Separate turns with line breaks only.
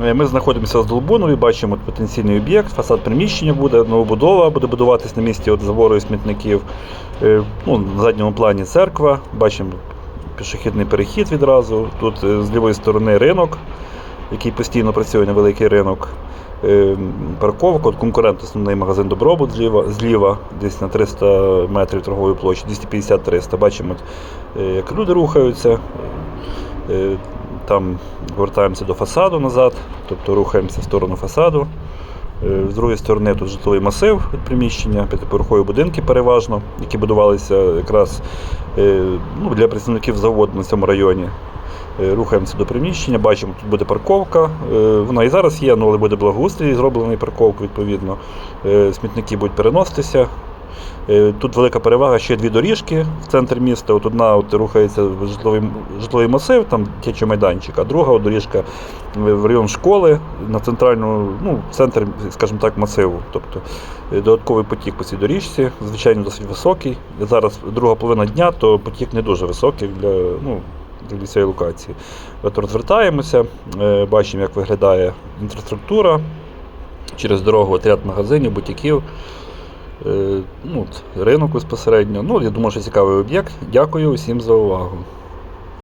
Е, Ми знаходимося в Долбунові, бачимо от потенційний об'єкт, фасад приміщення буде, новобудова буде будуватись на місці от забору і смітників. Е, Ну, на задньому плані церква, бачимо пішохідний перехід відразу. Тут е, з лівої сторони ринок, який постійно працює невеликий ринок. Е, Парковка, от конкурент, основний магазин Добробут зліва, зліва, десь на 300 метрів торгової площі, 250-300. Бачимо, як люди рухаються. Там повертаємося до фасаду назад, тобто рухаємося в сторону фасаду. Е, З другої сторони тут житловий масив від приміщення, п'ятиповерхові будинки переважно, які будувалися якраз е, ну, для представників заводу на цьому районі. Е, Рухаємося до приміщення, бачимо, тут буде парковка. Вона і зараз є, ну, але буде благоустрій зроблений парковку, відповідно. Смітники будуть переноситися. Е, Тут велика перевага, ще дві доріжки в центр міста. От одна от рухається в житловий, житловий масив, там дитячий майданчик, а друга доріжка в район школи на центральну, ну, центр, скажімо так, масиву. Тобто е, додатковий потік по цій доріжці, звичайно, досить високий. Зараз друга половина дня, то потік не дуже високий для, ну, для цієї локації. От розвертаємося, е, бачимо, як виглядає інфраструктура. Через дорогу от ряд магазинів, бутіків. Е, Ну, ринок безпосередньо. Ну, я думаю, що цікавий об'єкт. Дякую усім за увагу.